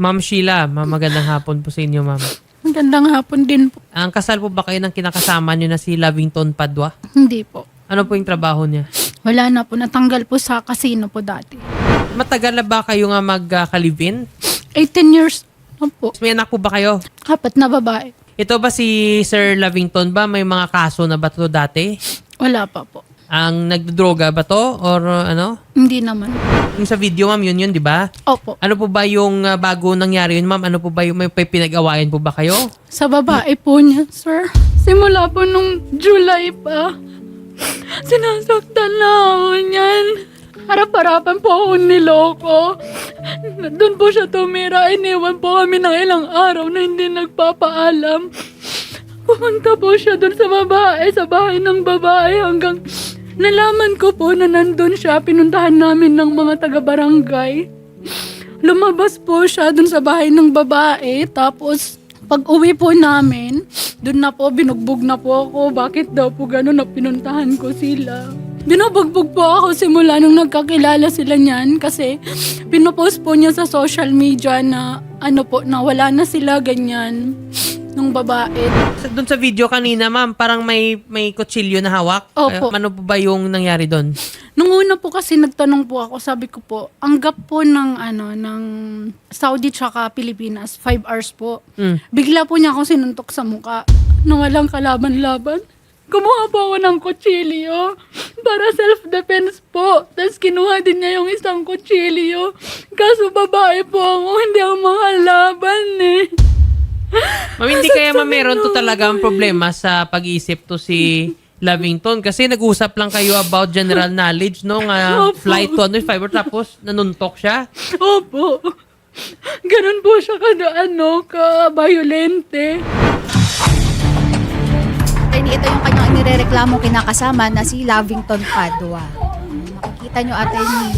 Ma'am Sheila, ma'am, magandang hapon po sa inyo, ma'am. Magandang hapon din po. Ang kasal po ba kayo ng kinakasama niyo na si Lavington Padua? Hindi po. Ano po yung trabaho niya? Wala na po. Natanggal po sa casino po dati. Matagal na ba kayo nga mag-kalivin? 18 years na po. May anak po ba kayo? Apat na babae. Ito ba si Sir Lavington ba? May mga kaso na ba to dati? Wala pa po. Ang nagdodroga ba to? Or uh, ano? Hindi naman. Yung sa video, ma'am, yun yun, di ba? Opo. Ano po ba yung uh, bago nangyari yun, ma'am? Ano po ba yung may, may pinag-awayan po ba kayo? Sa babae po niya, sir. Simula po nung July pa. Sinasaktan na ako niyan. Harap-harapan po ako niloko. Doon po siya tumira. Iniwan po kami ng ilang araw na hindi nagpapaalam. Pumunta po siya doon sa babae, sa bahay ng babae hanggang nalaman ko po na nandun siya. Pinuntahan namin ng mga taga-barangay. Lumabas po siya dun sa bahay ng babae. Tapos, pag uwi po namin, dun na po, binugbog na po ako. Bakit daw po gano'n na pinuntahan ko sila? Binubugbog po ako simula nung nagkakilala sila niyan kasi pinopost po niya sa social media na ano po, na wala na sila ganyan nung babae. Sa, doon sa video kanina, ma'am, parang may may kutsilyo na hawak. Opo. Ano po ba yung nangyari doon? Nung una po kasi nagtanong po ako, sabi ko po, ang gap po ng ano ng Saudi tsaka Pilipinas, 5 hours po. Mm. Bigla po niya ako sinuntok sa muka na walang kalaban-laban. Kumuha po ako ng kutsilyo para self-defense po. Tapos kinuha din niya yung isang kutsilyo. Kaso babae po ako, hindi ako makalaban eh. Ma'am, hindi kaya ma'am meron to talaga ang problema sa pag-iisip to si Lavington kasi nag-usap lang kayo about general knowledge no nga Opo. flight to ano fiber tapos nanuntok siya. Opo. Ganun po siya kada ano, ka-violente. Attorney, ito yung kanyang inirereklamo kinakasama na si Lavington Padua. Makikita nyo, attorney,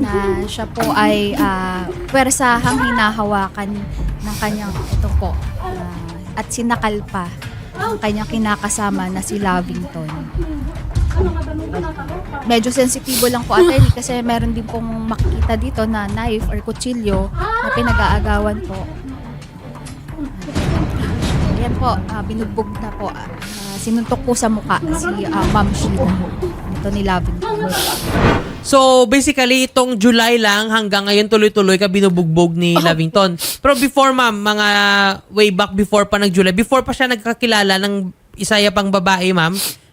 na siya po ay uh, pwersahang hinahawakan ng kanyang, ito po, ah, at sinakal pa ang kanyang kinakasama na si Lavington. Medyo sensitibo lang po attorney kasi meron din pong makikita dito na knife or kutsilyo na pinag-aagawan po. Ayan po, ah, binugbog na po. ah, sinuntok po sa muka si ah, Ma'am Sheila. Ito ni Lavington. So basically itong July lang hanggang ngayon tuloy-tuloy ka binubugbog ni Lavington. Pero before ma'am, mga way back before pa nag-July, before pa siya nagkakilala ng isaya pang babae ma'am,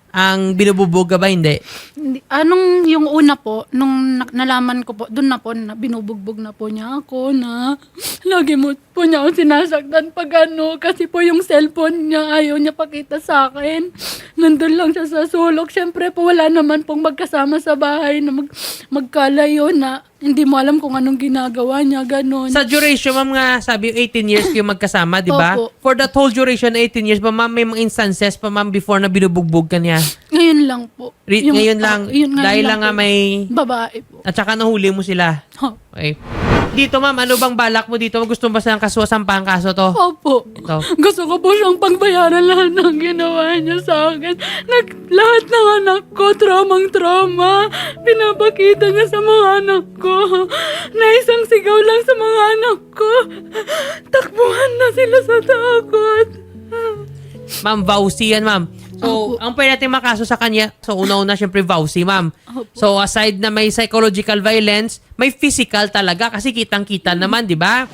ang binububog ka ba hindi? Hindi, anong yung una po, nung na- nalaman ko po, doon na po, na binubugbog na po niya ako na lagi mo po niya ako sinasaktan pag ano, kasi po yung cellphone niya ayaw niya pakita sa akin. Nandun lang siya sa sulok. Siyempre po wala naman pong magkasama sa bahay na mag, magkalayo na hindi mo alam kung anong ginagawa niya, ganun. Sa duration ma'am nga sabi 18 years kayo magkasama, di ba? Opo. For that whole duration 18 years pa ma'am, may mga instances pa ma'am before na binubugbog ka niya. ngayon lang po. Re- Yung- ngayon lang, ah, yun ngayon dahil lang nga po. may Babae po. at saka nahuli mo sila. Ha. Okay. Dito ma'am, ano bang balak mo dito? Gusto mo ba silang kaso, sampang kaso to? Opo. Ito. Gusto ko po siyang pagbayaran lahat ng ginawa niya sa akin. Nag, lahat ng anak ko, tramang trauma. Pinapakita niya sa mga anak ko. Na isang sigaw lang sa mga anak ko. Takbuhan na sila sa takot. Ma'am, vowsy yan, ma'am. So, ang pwede natin makaso sa kanya, so una-una syempre vowsy, ma'am. Opo. So, aside na may psychological violence, may physical talaga kasi kitang-kita naman, di ba?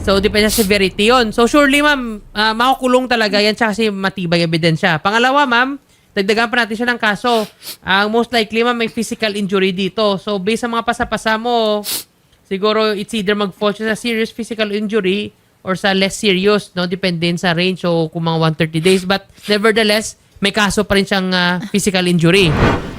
So, depende sa severity yon. So, surely, ma'am, ah, makukulong talaga yan siya kasi matibay ebidensya. Pangalawa, ma'am, dagdagan pa natin siya ng kaso. Ang most likely, ma'am, may physical injury dito. So, based sa mga pasapasa mo, siguro it's either mag-fall siya sa serious physical injury or sa less serious, no? Depende din sa range o kung mga 130 days. But nevertheless, may kaso pa rin siyang ah, physical injury.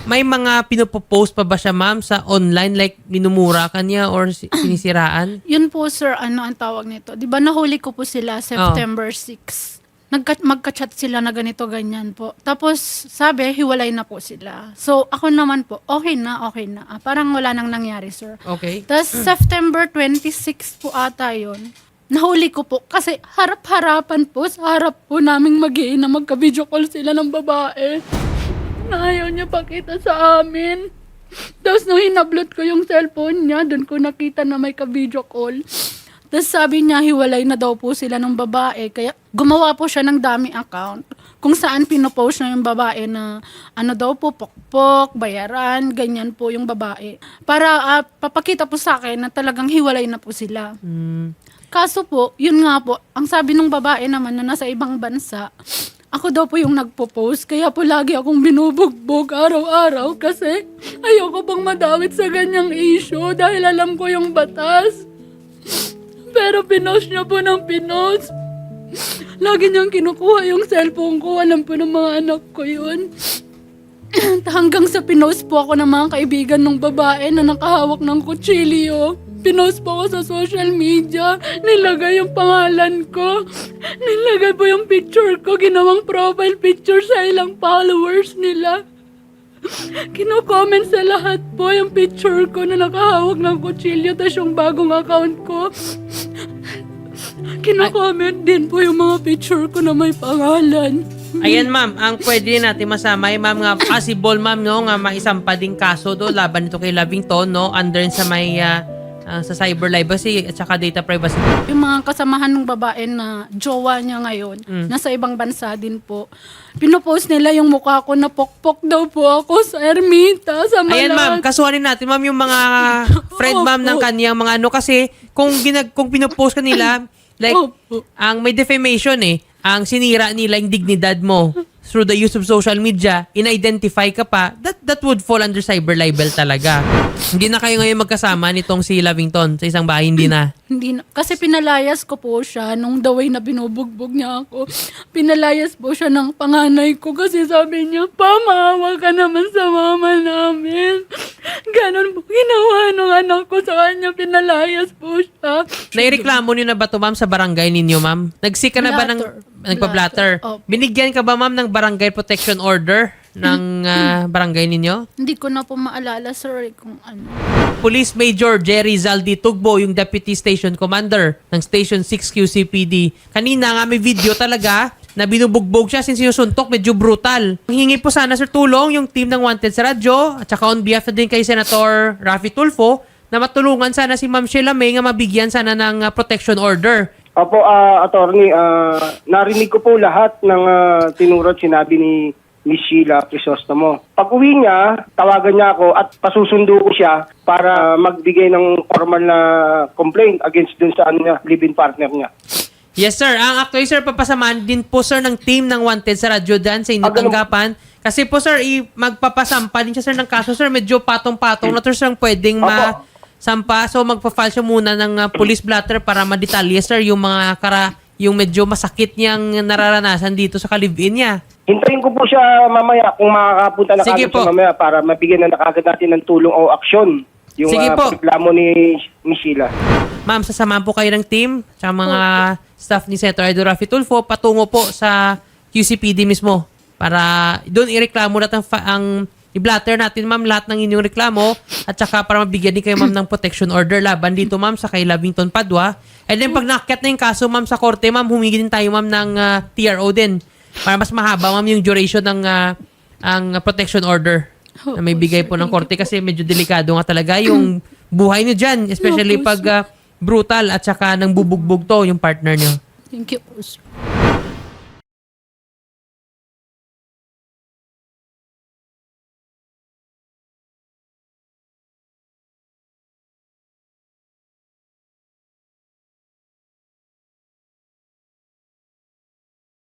May mga pinupopost pa ba siya, ma'am, sa online? Like, minumura ka niya or si- sinisiraan? Yun po, sir, ano ang tawag nito? Di ba nahuli ko po sila September 6? Nagka, magka-chat sila na ganito, ganyan po. Tapos, sabi, hiwalay na po sila. So, ako naman po, okay na, okay na. Ah, parang wala nang nangyari, sir. Okay. Tapos September 26 po ata yon. Nahuli ko po kasi harap-harapan po sa harap po naming mag na magka-video call sila ng babae. Na ayaw niya pakita sa amin. Tapos nung hinablot ko yung cellphone niya, doon ko nakita na may ka-video call. Tapos sabi niya, hiwalay na daw po sila ng babae. Kaya gumawa po siya ng dami account. Kung saan pinopost na yung babae na ano daw po, pokpok, bayaran, ganyan po yung babae. Para ah, papakita po sa akin na talagang hiwalay na po sila. Mm. Kaso po, yun nga po, ang sabi ng babae naman na nasa ibang bansa, ako daw po yung nagpo-post, kaya po lagi akong binubugbog araw-araw kasi ayoko pang madawit sa ganyang issue dahil alam ko yung batas. Pero pinost niya po ng pinost. Lagi niyang kinukuha yung cellphone ko, alam po ng mga anak ko yun. Hanggang sa pinost po ako ng mga kaibigan ng babae na nakahawak ng kutsilyo. Pinost po ako sa social media. Nilagay yung pangalan ko. Nilagay po yung picture ko. Ginawang profile picture sa ilang followers nila. Kino-comment sa lahat po yung picture ko na nakahawak ng kutsilyo tapos yung bagong account ko. Kino-comment din po yung mga picture ko na may pangalan. Ayan ma'am, ang pwede natin masama ay ma'am nga possible ma'am no nga maisampa ding kaso do laban nito kay Lavington no under sa may ah, ah, sa cyber privacy at saka data privacy. Yung mga kasamahan ng babae na jowa niya ngayon, nasa ibang bansa din po. Pinopost nila yung mukha ko na pokpok daw po ako sa ermita, sa malag. Ayan ma'am, kasuhanin natin ma'am yung mga friend ma'am ng kaniyang mga ano kasi kung ginag kung pinopost ka nila like Opo. ang may defamation eh, ang sinira nila yung dignidad mo through the use of social media, in-identify ka pa, that that would fall under cyber libel talaga. Hindi na kayo ngayon magkasama nitong si Lavington sa isang bahay, hindi na. Hindi na, kasi pinalayas ko po siya nung the way na binubugbog niya ako. Pinalayas po siya ng panganay ko kasi sabi niya, Pa, maawa ka naman sa mama namin. Ganon po ginawa ng anak ko sa kanya. Pinalayas po siya. Naireklamo niyo na ba to ma'am sa barangay ninyo ma'am? Nagsika na ba ng Blatter. Nagpa-blatter? Blatter. Opo. Binigyan ka ba ma'am ng barangay protection order ng ah, barangay ninyo? Hindi ko na po maalala, sir, kung ano. Police Major Jerry Zaldi Tugbo, yung Deputy Station Commander ng Station 6 QCPD. Kanina nga may video talaga na binubugbog siya since sinusuntok, medyo brutal. Hingi po sana sir tulong yung team ng Wanted sa radyo at saka on behalf na din kay Senator Rafi Tulfo na matulungan sana si Ma'am Sheila May nga mabigyan sana ng ah, protection order. Opo, ah, attorney, ah, narinig ko po lahat ng ah, tinurot sinabi ni Miss Sheila Crisostomo. Pag uwi niya, tawagan niya ako at pasusundo ko siya para magbigay ng formal na complaint against dun sa ano niya, live-in partner niya. Yes sir, ang actually sir papasamahan din po sir ng team ng Wanted sa radyo dyan sa inyong Ah, ganun. tanggapan. Kasi po sir, i- magpapasampa din siya sir ng kaso sir, medyo patong-patong na to sir ang pwedeng ma sampa. So magpa-file siya muna ng uh, police blatter para madetalye sir yung mga kara yung medyo masakit niyang nararanasan dito sa kalibin niya. Hintayin ko po siya mamaya kung makakapunta na Sige kagad po. siya mamaya para mabigyan na nakagad natin ng tulong o aksyon yung Sige ah, po. reklamo ni Miss Sheila. Ma'am, sasamahan po kayo ng team sa mga staff ni Senator Edo Rafi Tulfo patungo po sa QCPD mismo para doon ireklamo natin fa- ang i-blatter natin ma'am lahat ng inyong reklamo at saka para mabigyan din kayo ma'am ng protection order laban dito ma'am sa kay Lavington Padua. And then pag naakyat na yung kaso ma'am sa korte ma'am humingi din tayo ma'am ng ah, TRO din para mas mahaba ma'am yung duration ng ah, ang protection order na may bigay po ng korte kasi medyo delikado nga talaga yung buhay niyo dyan especially pag ah, brutal at saka nang bubugbog to yung partner niyo. Thank you po, sir.